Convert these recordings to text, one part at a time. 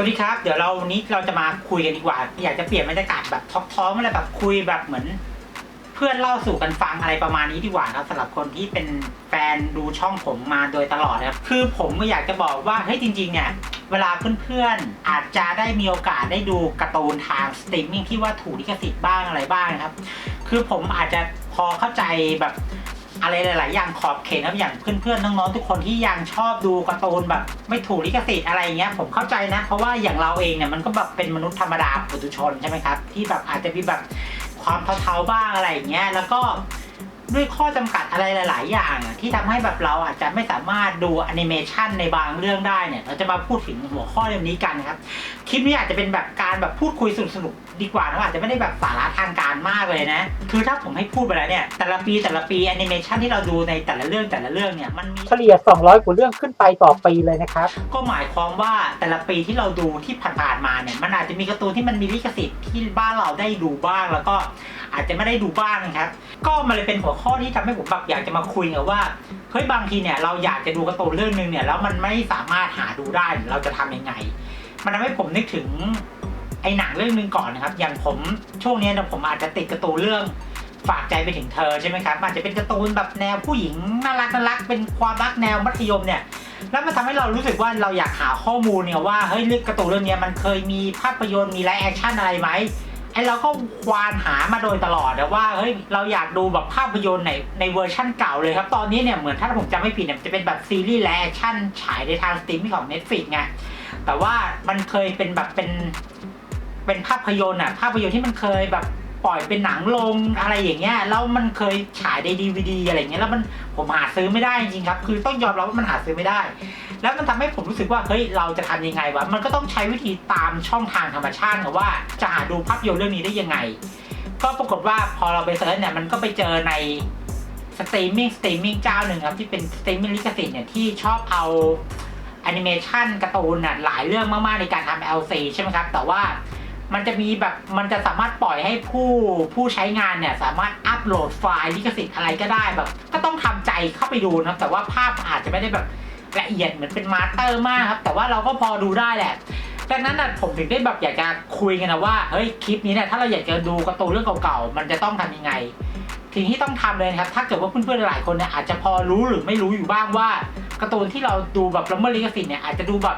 สวัสดีครับ เดี๋ยวเราวันนี้เราจะมาคุยกันดีกว่า อยากจะเปลี่ยนบรรยากาศแบบท็อกท้องอะไรแบบคุยแบบเหมือน เพื่อนเล่าสู่กันฟังอะไรประมาณนี้ดีกว่าครับสำหรับคนที่เป็นแฟนดูช่องผมมาโดยตลอดนะครับคือผมก็อยากจะบอกว่าเฮ้ยจริง ๆ เนี่ยเวลาเพื่อนๆ อาจจะได้มีโอกาสได้ดูการ์ตูนทางสตรีมมิ่งที่ว่าถูกลิขสิทธิ์บ้างอะไรบ้างนะครับ คือผมอาจจะพอเข้าใจแบบ อะไรหลาย ๆ อย่างขอบเขตครับอย่างเพื่อน ๆ น้อง ๆ ทุกคนที่ยังชอบดูการ์ตูนแบบ ไม่ถูกลิขสิทธิ์อะไรเงี้ยผมเข้าใจนะ เพราะว่าอย่างเราเองเนี่ยมันก็แบบเป็นมนุษย์ธรรมดาปุถุชนใช่ไหมครับที่แบบอาจจะมีแบบความเทาๆบ้างอะไรอย่างเงี้ยแล้วก็ ด้วยข้อจำกัดอะไรหลาย ๆ อย่างอะที่ทำให้แบบเราอาจจะไม่สามารถดูแอนิเมชันในบางเรื่องได้เนี่ย เราจะมาพูดถึงหัวข้อเรื่องนี้กันนะครับ คลิปนี้อาจจะเป็นแบบการแบบพูดคุยสนุกๆดีกว่านะอาจจะไม่ได้แบบสาระทางการมากเลยนะ คือถ้าผมให้พูดไปแล้วเนี่ย แต่ละปีแต่ละปีแอนิเมชันที่เราดูในแต่ละเรื่องแต่ละเรื่องเนี่ยมันมีเฉลี่ย 200 กว่าเรื่องขึ้นไปต่อปีเลยนะครับ ก็หมายความว่าแต่ละปีที่เราดูที่ผ่านๆมาเนี่ยมันอาจจะมีการ์ตูนที่มันมีลิขสิทธิ์ที่บ้านเราได้ดูบ้างแล้วก็อาจจะไม่ได้ดูบ้างนะครับ ก็มันเลยเป็นหัวข้อที่ทำให้ผมแบบอยากจะมาคุยกันว่าเฮ้ยบางทีเนี่ยเราอยากจะดูการ์ตูนเรื่องหนึงเนี่ยแล้วมันไม่สามารถหาดูได้เราจะทำยังไง มันทำให้ผมนึกถึงไอ้หนังเรื่องหนึ่งก่อนนะครับ อย่างผมช่วงนี้เนี่ยผมอาจจะติดการ์ตูนเรื่องฝากใจไปถึงเธอใช่ไหมครับอาจจะเป็นการ์ตูนแบบแนวผู้หญิงน่ารักน่ารักเป็นความรักแนวมัธยมเนี่ยแล้วมันทำให้เรารู้สึกว่าเราอยากหาข้อมูลเนี่ยว่าเฮ้ยเรื่องการ์ตูนเรื่องนี้มันเคยมีภาพยนตร์มีไลฟ์แอคชั่นอะไรไหม เราก็ควานหามาโดยตลอดนะว่าเฮ้ยเราอยากดูแบบภาพยนตร์ในในเวอร์ชั่นเก่าเลยครับ ตอนนี้เนี่ยเหมือนถ้าผมจำไม่ผิดเนี่ยจะเป็นแบบซีรีส์แลฟ์แอคชั่นฉายในทางสตรีมมิ่งของ Netflix ไงแต่ว่ามันเคยเป็นแบบเป็นเป็นภาพยนตร์อะภาพยนตร์ที่มันเคยแบบ ปล่อยเป็นหนังลงอะไรอย่างเงี้ยแล้วมันเคยฉายในดีวดีอะไรเงี้ยแล้วมันผมหาซื้อไม่ได้จริงครับ คือต้องยอมรับว่ามันหาซื้อไม่ได้ แล้วมันทำให้ผมรู้สึกว่าเฮ้ยเราจะทำยังไงวะมันก็ต้องใช้วิธีตามช่องทางธรรมชาติว่าจะหาดูภาพยนตร์เรื่องนี้ได้ยังไง ก็ปรากฏว่าพอเราไปเซิร์ชเนี่ยมันก็ไปเจอในสตรีมมิ่งสตรีมมิ่งเจ้าหนึ่งครับที่เป็นสตรีมมิ่งลิขสิทธิ์เนี่ยที่ชอบเอาแอนิเมชันการ์ตูนน่ะหลายเรื่องมากๆในการทำ LC ใช่ไหมครับ แต่ว่า มันจะมีแบบมันจะสามารถปล่อยให้ผู้ผู้ใช้งานเนี่ย สามารถอัปโหลดไฟล์ลิขสิทธิ์อะไรก็ได้แบบ ก็ต้องทำใจเข้าไปดูนะแต่ว่าภาพอาจจะไม่ได้แบบละเอียดเหมือนเป็นมาสเตอร์มากครับ แต่ว่าเราก็พอดูได้แหละดังนั้นนะผมถึงได้แบบอยากจะคุยกันนะว่าเฮ้ยคลิปนี้เนี่ยถ้าเราอยากจะดูการ์ตูนเรื่องเก่าๆมันจะต้องทำยังไงสิ่งที่ต้องทำเลยครับถ้าเกิดว่าเพื่อนๆหลายคนเนี่ยอาจจะพอรู้หรือไม่รู้อยู่บ้างว่าการ์ตูนที่เราดูแบบละเมิดลิขสิทธิ์เนี่ยอาจจะดูแบบ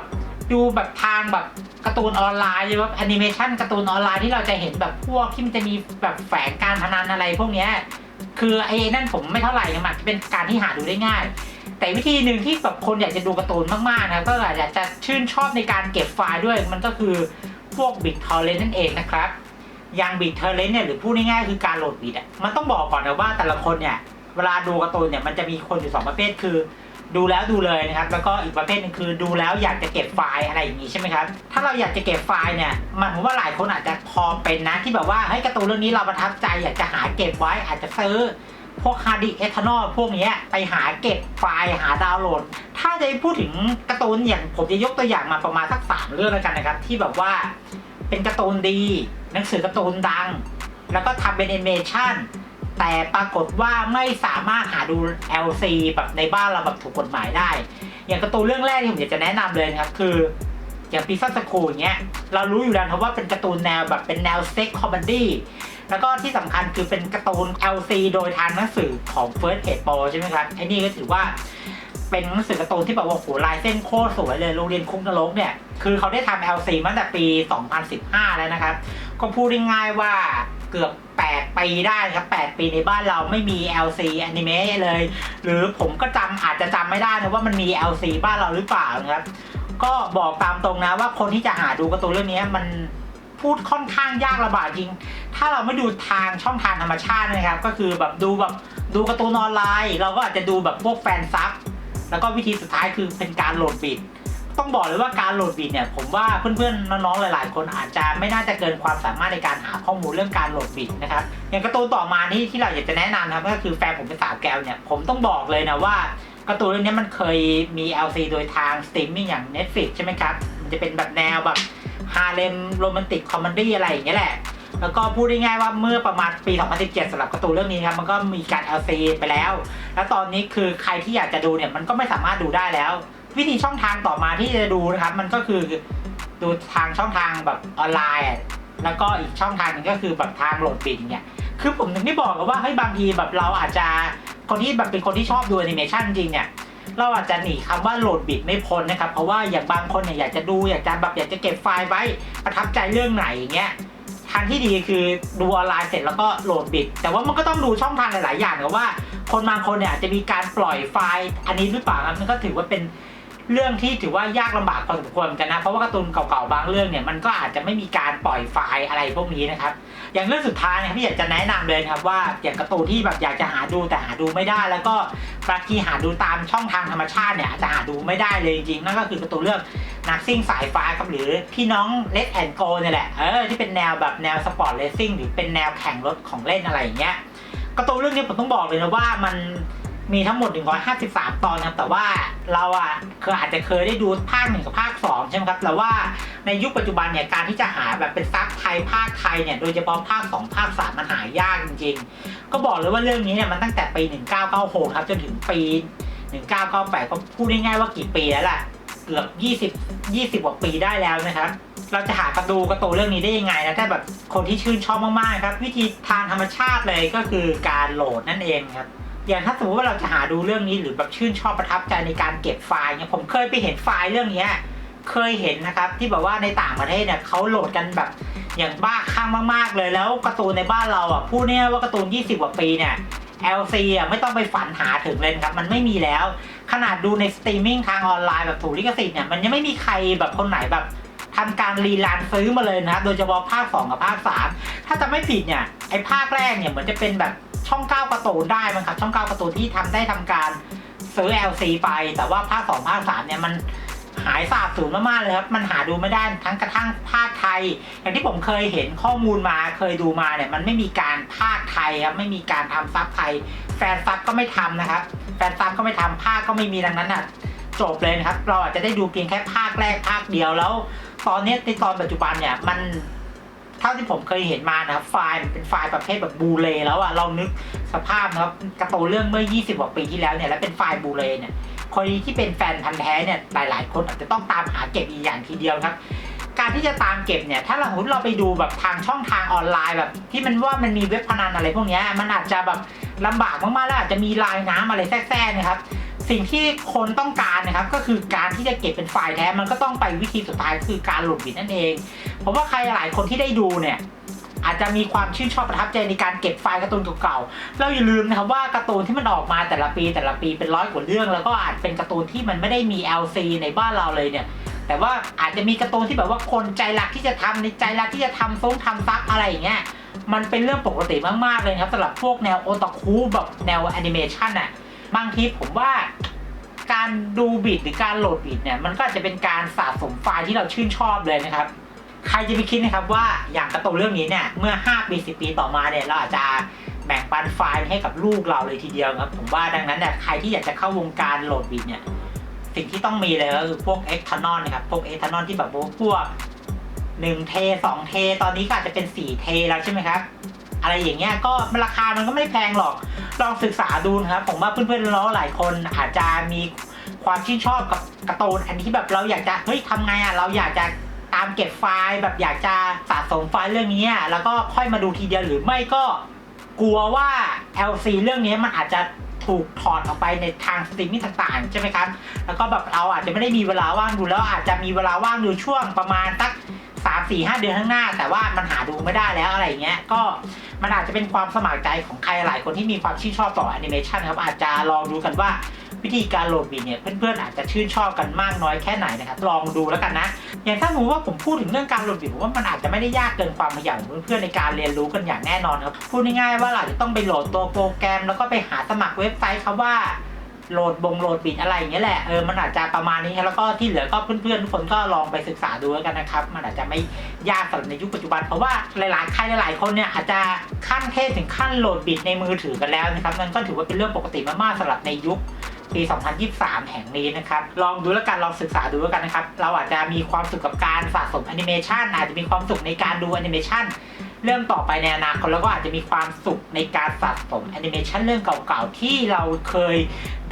ดูแบบทางแบบการ์ตูนออนไลน์หรือว่าแอนิเมชันการ์ตูนออนไลน์ที่เราจะเห็นแบบพวกที่มันจะมีแบบแฝงการพนันอะไรพวกเนี้ยคือไอ้นั่นผมไม่เท่าไหร่นะมันเป็นการที่หาดูได้ง่าย แต่วิธีหนึ่งที่แบบคนอยากจะดูการ์ตูนมากๆนะก็อาจจะชื่นชอบในการเก็บไฟล์ด้วย มันก็คือพวกบิ t ทอร์เรนนั่นเองนะครับอย่างบิ t เทอร์เรนเนี่ยหรือพูดง่ายๆคือการโหลดบิตอะมันต้องบอกก่อนนะว่าแต่ละคนเนี่ยเวลาดูการ์ตูนเนี่ยมันจะมีคนอยู่สองประเภทคือ ดูแล้วดูเลยนะครับ แล้วก็อีกประเภทหนึงคือดูแล้วอยากจะเก็บไฟล์อะไรอย่างนี้ใช่ไหมครับ ถ้าเราอยากจะเก็บไฟล์เนี่ย มันผมว่าหลายคนอาจจะพอเป็นนะที่แบบว่าเฮ้ยการ์ตูนเรื่องนี้เราประทับใจอยากจะหาเก็บไว้อาจจะซื้อพวกฮาร์ดดิเอทานอลพวกนี้ไปหาเก็บไฟล์หาดาวน์โหลด ถ้าจะพูดถึงการ์ตูนอย่างผมจะยกตัวอย่างมาประมาณสักสามเรื่องแล้วกันนะครับ ที่แบบว่าเป็นการ์ตูนดี หนังสือการ์ตูนดัง แล้วก็ทำเป็นแอนิเมชัน แต่ปรากฏว่าไม่สามารถหาดู LC แบบในบ้านเราแบบถูกกฎหมายได้ อย่างการ์ตูนเรื่องแรกที่ผมอยากจะแนะนำเลยนครับคืออย่างปีซัสคูอย่างเงี้ยเรารู้อยู่แล้วนะว่าเป็นการ์ตูนแนวแบบเป็นแนวเซ็กคอมเมดี้แล้วก็ที่สำคัญคือเป็นการ์ตูน LC โดยทางหนังสือของ First Page Pro ใช่ไหมครับไอ้นี่ก็ถือว่าเป็นหนังสือการ์ตูนที่แบบว่าโหลายเส้นโคตรสวยเลยโรงเรียนคุกนรกเนี่ยคือเขาได้ทำ LC มาตั้งแต่ปี 2015 แล้วนะครับ ก็พูดง่ายๆว่า เกือบ8ปีได้ครับ 8 ปีในบ้านเราไม่มี LC อนิเมะเลย หรือผมก็จำอาจจะจำไม่ได้นะว่ามันมี LC บ้านเราหรือเปล่านะครับ ก็บอกตามตรงนะว่าคนที่จะหาดูการ์ตูนเรื่องนี้มันพูดค่อนข้างยากลำบากจริง ถ้าเราไม่ดูทางช่องทางธรรมชาตินะครับ ก็คือแบบดูแบบดูการ์ตูนออนไลน์ เราก็อาจจะดูแบบพวกแฟนซับ แล้วก็วิธีสุดท้ายคือเป็นการโหลดบิต ต้องบอกเลยว่าการโหลดบิตเนี่ยผมว่าเพื่อนๆน้องๆหลาย ๆ คนอาจจะไม่น่าจะเกินความสามารถในการหาข้อมูลเรื่องการโหลดบิตนะครับอย่างการ์ตูนต่อมานี่ที่เราอยากจะแนะนำนะครับก็คือแฟนผมเป็นสาวแก้วเนี่ยผมต้องบอกเลยนะว่าการ์ตูนเรื่องนี้มันเคยมี LC โดยทางสตรีมมิ่งอย่าง Netflix ใช่ไหมครับมันจะเป็นแบบแนวแบบฮาเลมโรแมนติกคอมเมดี้อะไรอย่างเงี้ยแหละแล้วก็พูดง่ายๆว่าเมื่อประมาณปี 2017สำหรับการ์ตูนเรื่องนี้ครับ มันก็มีการ LC ไปแล้ว แล้วตอนนี้คือใครที่อยากจะดูเนี่ย มันก็ไม่สามารถดูได้แล้ว วิธีช่องทางต่อมาที่จะดูนะครับ มันก็คือดูทางช่องทางแบบออนไลน์ แล้วก็อีกช่องทางหนึงก็คือแบบทางโหลดบิดเนี่ยคือผมถึงได้บอกกันว่าเฮ้ยบางทีแบบเราอาจจะคนที่แบบเป็นคนที่ชอบดูแอนิเมชันจริงเนี่ยเราอาจจะหนีคำว่าโหลดบิดไม่พ้นนะครับ เพราะว่าอย่างบางคนเนี่ยอยากจะดูอยากจะแบบอยากจะเก็บไฟล์ไว้ประทับใจเรื่องไหนอย่างเงี้ยทางที่ดีคือดูออนไลน์เสร็จแล้วก็โหลดบิด แต่ว่ามันก็ต้องดูช่องทางหลาย ๆ อย่างนะว่า คนบางคนเนี่ยอาจจะมีการปล่อยไฟล์อันนี้หรือเปล่าครับมันก็ถือว่าเป็น เรื่องที่ถือว่ายากลำบากพอสมควรกันนะ เพราะว่าการ์ตูนเก่าๆบางเรื่องเนี่ยมันก็อาจจะไม่มีการปล่อยไฟล์อะไรพวกนี้นะครับ อย่างเรื่องสุดท้ายนะครับที่อยากจะแนะนำเลยครับว่าอย่างการ์ตูนที่แบบอยากจะหาดูแต่หาดูไม่ได้ แล้วก็บางทีหาดูตามช่องทางธรรมชาติเนี่ยอาจจะหาดูไม่ได้เลยจริงๆนั่นก็คือการ์ตูนเรื่องนักซิ่งสายฟ้าครับหรือพี่น้องเลดแอนโกเนี่ยแหละเออที่เป็นแนวแบบแนวสปอร์ตเลสซิ่งหรือเป็นแนวแข่งรถของเล่นอะไรอย่างเงี้ยการ์ตูนเรื่องนี้ผมต้องบอกเลยนะว่ามัน มีทั้งหมด 153 ตอนนะครับแต่ว่าเราอะเคยอาจจะเคยได้ดูภาคหนึ่งกับภาคสองใช่ไหมครับแต่ว่าในยุคปัจจุบันเนี่ยการที่จะหาแบบเป็นซับไทยภาคไทยเนี่ยโดยเฉพาะภาค2ภาค3มันหายากจริงๆ ก็บอกเลยว่าเรื่องนี้เนี่ยมันตั้งแต่ปี 1996 ครับจนถึงปี 1998 ก็พูดง่ายๆว่ากี่ปีแล้วล่ะเกือบ20 20กว่าปีได้แล้วนะครับเราจะหากระดูกระตูเรื่องนี้ได้ยังไงนะถ้าแบบคนที่ชื่นชอบมากๆครับ วิธีทางธรรมชาติเลยก็คือการโหลดนั่นเองครับ อย่างถ้าสมมติว่าเราจะหาดูเรื่องนี้หรือแบบชื่นชอบประทับใจในการเก็บไฟล์เนี่ยผมเคยไปเห็นไฟล์เรื่องเนี้ยเคยเห็นนะครับ ที่แบบว่าในต่างประเทศเนี่ยเขาโหลดกันแบบอย่างบ้าคลั่งมากๆเลยแล้วการ์ตูนในบ้านเราอะพูดเนี่ยว่าการ์ตูน 20 กว่าปีเนี่ย LC อะไม่ต้องไปฝันหาถึงเลยครับ มันไม่มีแล้ว ขนาดดูในสตรีมมิ่งทางออนไลน์แบบถูกลิขสิทธิ์เนี่ยมันยังไม่มีใครแบบคนไหนแบบทำการรีลันซื้อมาเลยนะครับโดยเฉพาะภาค 2 กับภาค 3 ถ้าจะไม่ผิดเนี่ยไอภาคแรกเนี่ยเหมือนจะเป็นแบบ ช่อง9การ์ตูนได้มั้งครับช่อง9การ์ตูนที่ทำได้ทำการซื้อ LC ไป แต่ว่าภาค2ภาค3เนี่ยมันหายสาบสูญมากๆเลยครับ มันหาดูไม่ได้ทั้งกระทั่งภาคไทย อย่างที่ผมเคยเห็นข้อมูลมาเคยดูมาเนี่ยมันไม่มีการภาคไทยครับไม่มีการทำซับไทย แฟนซับก็ไม่ทำนะครับแฟนซับก็ไม่ทำภาคก็ไม่มีดังนั้นอะจบเลยนะครับ เราอาจจะได้ดูเพียงแค่ภาคแรกภาคเดียวแล้ว ตอนนี้ในตอนปัจจุบันเนี่ยมัน เท่าที่ผมเคยเห็นมานะครับไฟล์มันเป็นไฟล์ประเภทแบบบูเลแล้วอะเรานึกสภาพนะครับกระตูนเรื่องเมื่อ 20กว่าปีที่แล้วเนี่ยแล้วเป็นไฟล์บูเลเนี่ยคนที่เป็นแฟนพันธ์แท้เนี่ยหลาย ๆ คนอาจจะต้องตามหาเก็บอีกอย่างทีเดียวครับการที่จะตามเก็บเนี่ยถ้าเราเราไปดูแบบทางช่องทางออนไลน์แบบ ที่มันว่ามันมีเว็บพนันอะไรพวกเนี้ยมันอาจจะแบบลำบากมากๆแล้วอาจจะมีลายน้ำอะไรแทรกๆนะครับ สิ่งที่คนต้องการนะครับก็คือการที่จะเก็บเป็นไฟล์แท้มันก็ต้องไปวิธีสุดท้ายคือการโหลดบิดนั่นเองผมว่าใครหลายคนที่ได้ดูเนี่ยอาจจะมีความชื่นชอบประทับใจในการเก็บไฟล์การ์ตูนเก่าๆ เราอย่าลืมนะครับว่าการ์ตูนที่มันออกมาแต่ละปีแต่ละปีเป็นร้อยกว่าเรื่อง แล้วก็อาจเป็นการ์ตูนที่มันไม่ได้มี LC ในบ้านเราเลยเนี่ย แต่ว่าอาจจะมีการ์ตูนที่แบบว่าคนใจรักที่จะทำในใจรักที่จะทำซุ้งทำซักอะไรอย่างเงี้ย มันเป็นเรื่องปกติมากๆเลยครับสำหรับพวกแนวโอตาคุแบบแนวแอนิเมชันน่ะ บางทีผมว่าการดูบิดหรือการโหลดบิดเนี่ยมันก็จะเป็นการสะสมไฟล์ที่เราชื่นชอบเลยนะครับ ใครจะไปคิดนะครับว่าอย่างกร์ตูนเรื่องนี้เนี่ยเมื่อ 5 ปี 10 ปีต่อมาเนี่ยเราอาจจะแบ่งปันไฟล์ให้กับลูกเราเลยทีเดียวครับ ผมว่าดังนั้นเนี่ยใครที่อยากจะเข้าวงการโหลดบิดเนี่ยสิ่งที่ต้องมีเลยก็คือพวกเอ็กทานอนนะครับพวกเอ็กทานอนที่แบบพว่าพวก1เท2เท ตอนนี้ก็อาจจะเป็น4เทแล้วใช่ไหมครับ อะไรอย่างเงี้ยก็ราคามันก็ไม่แพงหรอกลองศึกษาดูนะครับผมว่าเพื่อนๆเราหลายคนอาจจะมีความชื่นชอบกับการ์ตูนอันนี้แบบเราอยากจะเฮ้ยทำไงอะเราอยากจะตามเก็บไฟล์แบบอยากจะสะสมไฟล์เรื่องนี้แล้วก็ค่อยมาดูทีเดียวหรือไม่ก็กลัวว่า LC เรื่องนี้มันอาจจะถูกถอดออกไปในทางสตรีมมิ่งต่างๆ ใช่ไหมครับ แล้วก็แบบเราอาจจะไม่ได้มีเวลาว่างดูแล้วอาจจะมีเวลาว่างดูช่วงประมาณสักสามสี่ห้าเดือนข้างหน้า แต่ว่ามันหาดูไม่ได้แล้วอะไรเงี้ยก็ มันอาจจะเป็นความสมัครใจของใครหลายคนที่มีความชื่นชอบต่อแอนิเมชันครับอาจจะลองดูกันว่าวิธีการโหลดบีเนี่ยเพื่อนๆอาจจะชื่นชอบกันมากน้อยแค่ไหนนะครับลองดูแล้วกันนะ อย่างถ้าสมมติว่าผมพูดถึงเรื่องการโหลดบีผมว่ามันอาจจะไม่ได้ยากเกินความพยายามของเพื่อนๆในการเรียนรู้กันอย่างแน่นอนครับพูดง่ายๆว่าเราอาจจะต้องไปโหลดตัวโปรแกรม แล้วก็ไปหาสมัครเว็บไซต์ครับว่า โหลดบงโหลดบิดอะไรอย่างเงี้ยแหละเออมันอาจจะประมาณนี้ครับแล้วก็ที่เหลือก็เพื่อนๆทุกคนก็ลองไปศึกษาดูแล้วกันนะครับ มันอาจจะไม่ยากสำหรับในยุคปัจจุบัน เพราะว่าหลายๆใครหลายๆคนเนี่ยอาจจะขั้นเทพถึงขั้นโหลดบิดในมือถือกันแล้วนะครับนั่นก็ถือว่าเป็นเรื่องปกติมากๆสำหรับในยุคปี 2023 แห่งนี้นะครับ ลองดูแล้วกัน ลองศึกษาดูแล้วกันนะครับ เราอาจจะมีความสุขกับการสะสมแอนิเมชันอาจจะมีความสุขในการดูแอนิเมชัน เรื่องต่อไปในอนาคตแล้วก็อาจจะมีความสุขในการสะสมแอนิเมชันเรื่องเก่าๆ ที่เราเคย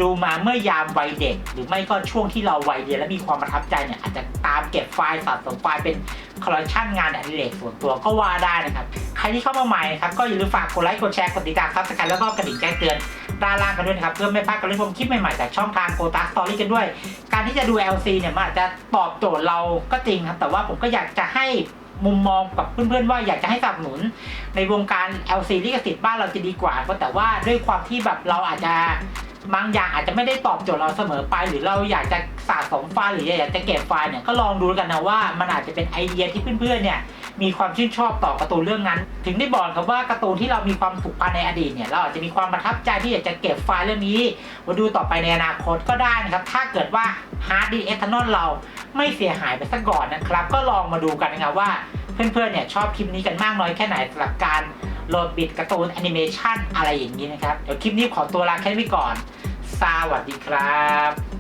ดูมาเมื่อยามวัยเด็ก หรือไม่ก็ช่วงที่เราวัยเรียนและมีความประทับใจเนี่ยอาจจะตามเก็บไฟล์สะสมไฟล์เป็นคอลเลคชันงานอดิเรกส่วนตัวก็ว่าได้นะครับ ใครที่เข้ามาใหม่นะครับก็อย่าลืมฝากกดไลค์กดแชร์กดติดตามซับสไครต์แล้วก็กระดิ่งแจ้งเตือนด้านล่างกันด้วยนะครับ เพื่อไม่พลาดการรับชมคลิปใหม่ๆจากช่องทางโกตาสตอรี่กันด้วย การที่จะดู LC เนี่ยมันอาจจะตอบโจทย์เราก็จริงครับแต่ว่าผมก็อยากจะให้ มุมมองกับเพื่อนๆว่าอยากจะให้สนับสนุน ในวงการ LC ลิขสิทธิ์บ้านเราจะดีกว่า ก็แต่ว่าด้วยความที่แบบเราอาจจะ บางอย่างอาจจะไม่ได้ตอบโจทย์เราเสมอไป หรือเราอยากจะสะสมไฟล์หรืออยากจะเก็บไฟล์เนี่ยก็ลองดูกันนะว่ามันอาจจะเป็นไอเดียที่เพื่อนๆเนี่ยมีความชื่นชอบต่อการ์ตูนเรื่องนั้น ถึงได้บอกครับว่าการ์ตูนที่เรามีความผูกพันในอดีตเนี่ยเราอาจจะมีความประทับใจที่อยากจะเก็บไฟล์เรื่องนี้มาดูต่อไปในอนาคตก็ได้นะครับถ้าเกิดว่าฮาร์ดดิสก์เอทานอลเราไม่เสียหายไปซะก่อนนะครับ ก็ลองมาดูกันนะครับว่าเพื่อนๆเนี่ยชอบคลิปนี้กันมากน้อยแค่ไหนสำหรับการโหลดบิดการ์ตูนแอนิเมชันอะไรอย่างนี้นะครับ เดี๋ยวคลิปนี้ขอตัวลาแค่นี้ก่อน สวัสดีครับ